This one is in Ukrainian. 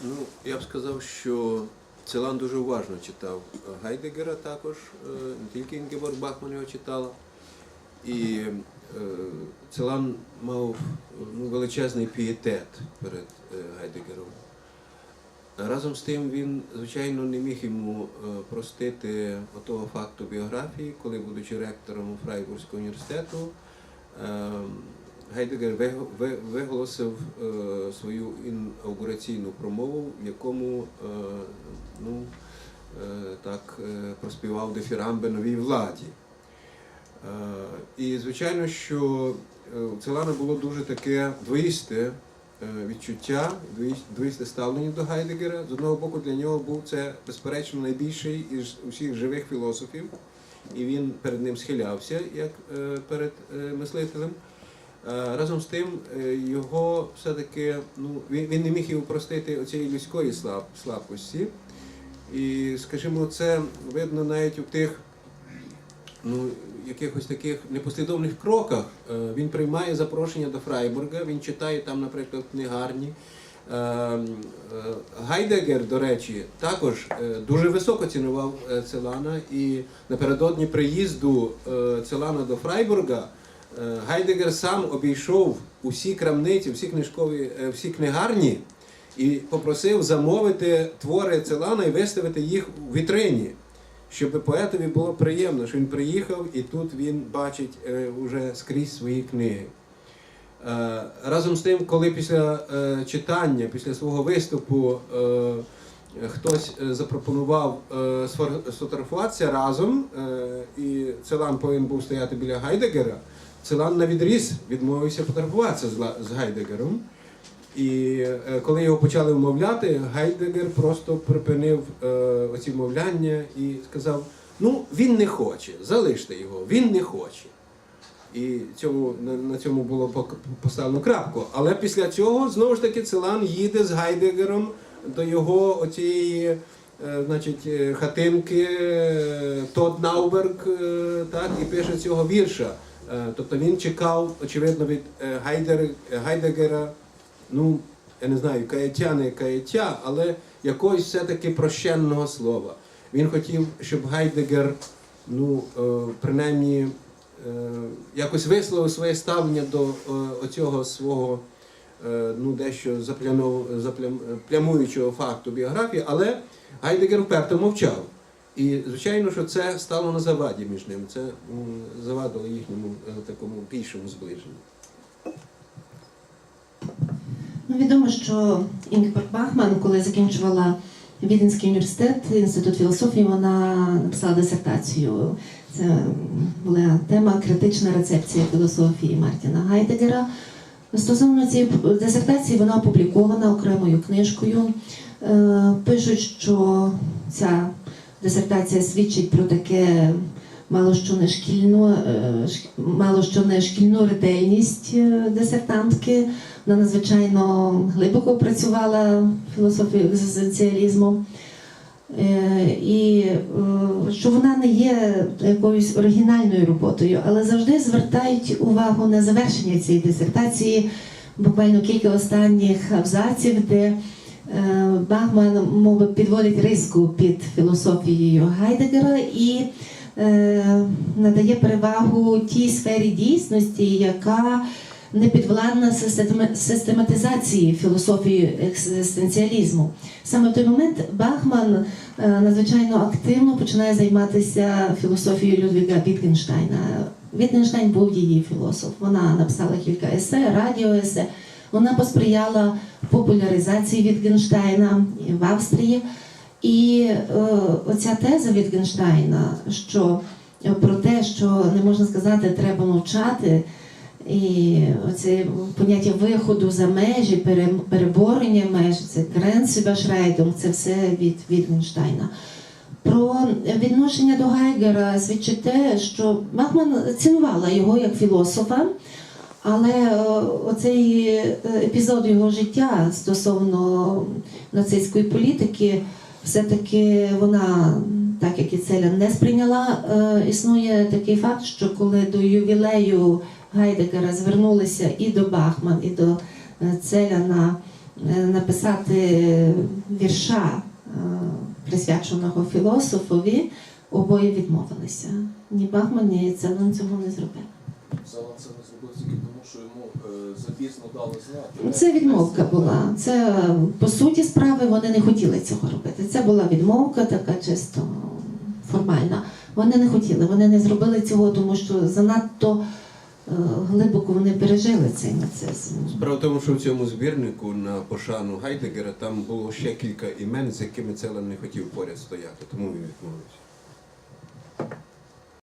Ну, я б сказав, що Целан дуже уважно читав Гайдегера також, е, не тільки Інгеборг Бахман його читала. І е, Целан мав ну, величезний пієтет перед е, Гайдегером. Разом з тим він, звичайно, не міг йому е, простити отого факту біографії, коли, будучи ректором Фрайбурзького університету, е, Гайдегер виголосив е, свою інаугураційну промову, в якому е, ну, е, так проспівав дифірамби новій владі. І звичайно, що у Целана було дуже таке двоїсте відчуття, двоїсте ставлення до Гайдегера. З одного боку, для нього був це, безперечно, найбільший із усіх живих філософів, і він перед ним схилявся як перед мислителем. Е, Разом з тим, е, його все-таки ну, він, він не міг його простити оцієї людської слаб, слабкості. І, скажімо, це видно навіть у тих ну, якихось таких непослідовних кроках. Е, Він приймає запрошення до Фрайбурга, він читає там, наприклад, книгарні. Гайдегер, до речі, також дуже високо цінував Целана, і напередодні приїзду Целана до Фрайбурга Гайдегер сам обійшов усі крамниці, всі книжкові, е, всі книгарні і попросив замовити твори Целана і виставити їх у вітрині щоб поетові було приємно, що він приїхав і тут він бачить е, уже скрізь свої книги. Е, разом з тим, коли після е, читання, після свого виступу е, хтось е, запропонував е, сфотографуватися разом, е, і Целан повинен був стояти біля Гайдегера, Целан на відріз відмовився фотографуватися з, Гайдегером. І е, коли його почали вмовляти, Гайдегер просто припинив е, оці вмовляння і сказав: ну, він не хоче, залиште його, він не хоче. І цьому, на, цьому було поставлено крапку. Але після цього знову ж таки Целан їде з Гайдегером до його оцієї е, значить, хатинки Тод Науберг, е, так, і пише цього вірша. Е, Тобто він чекав, очевидно, від е, Гайдер, Гайдегера ну, я не знаю, каяття, не каяття, але якогось все-таки прощенного слова. Він хотів, щоб Гайдегер, ну, е, принаймні, е, якось висловив своє ставлення до е, оцього свого е, ну, дещо заплянов, заплям, плямуючого факту біографії, але Гайдегер вперто мовчав. І, звичайно, що це стало на заваді між ними. Це завадило їхньому е, такому більшому зближенню. Ну, відомо, що Інгберг Бахман, коли закінчувала Віденський університет, інститут філософії, вона написала дисертацію. Це була тема критична рецепція філософії Мартіна Гайдегера. Стосовно цієї дисертації вона опублікована окремою книжкою. Е, Пишуть, що ця дисертація свідчить про таке мало що не шкільну, е, мало що не шкільну ретельність е, дисертантки. Вона надзвичайно глибоко працювала філософію екзистенціалізму. Е, І що вона не є якоюсь оригінальною роботою, але завжди звертають увагу на завершення цієї дисертації, буквально кілька останніх абзаців, де Бахман мови підводить риску під філософією Гайдегера і е, надає перевагу тій сфері дійсності, яка не підвладна систематизації філософії екзистенціалізму. Саме в той момент Бахман е, надзвичайно активно починає займатися філософією Людвіга Вітгенштейна. Вітгенштейн був її філософ. Вона написала кілька есе, радіоесе. Вона посприяла популяризації Вітгенштейна в Австрії. І е, оця теза Вітгенштейна, що е, про те, що не можна сказати, треба мовчати, і оце поняття виходу за межі, пере- переборення меж, це Grenzüberschreitung, це все від Вітгенштейна. Про відношення до Гайгера свідчить те, що Бахман цінувала його як філософа, але е, оцей е, епізод його життя стосовно нацистської політики, все-таки вона, так як і Целя, не сприйняла. Е, Існує такий факт, що коли до ювілею Гайдегера звернулися і до Бахман, і до Целя на е, написати вірша, присвяченого філософові, обоє відмовилися. Ні Бахман, ні Целан цього не зробили. Зала це не зробив тільки тому, що йому е, запізно дали знати. Це відмовка була. Це по суті справи вони не хотіли цього робити. Це була відмовка, така чисто формальна. Вони не хотіли, вони не зробили цього, тому що занадто е, глибоко вони пережили цей нацизм. Справа в тому, що в цьому збірнику на пошану Гайдегера там було ще кілька імен, з якими Целан не хотів поряд стояти, тому він відмовився.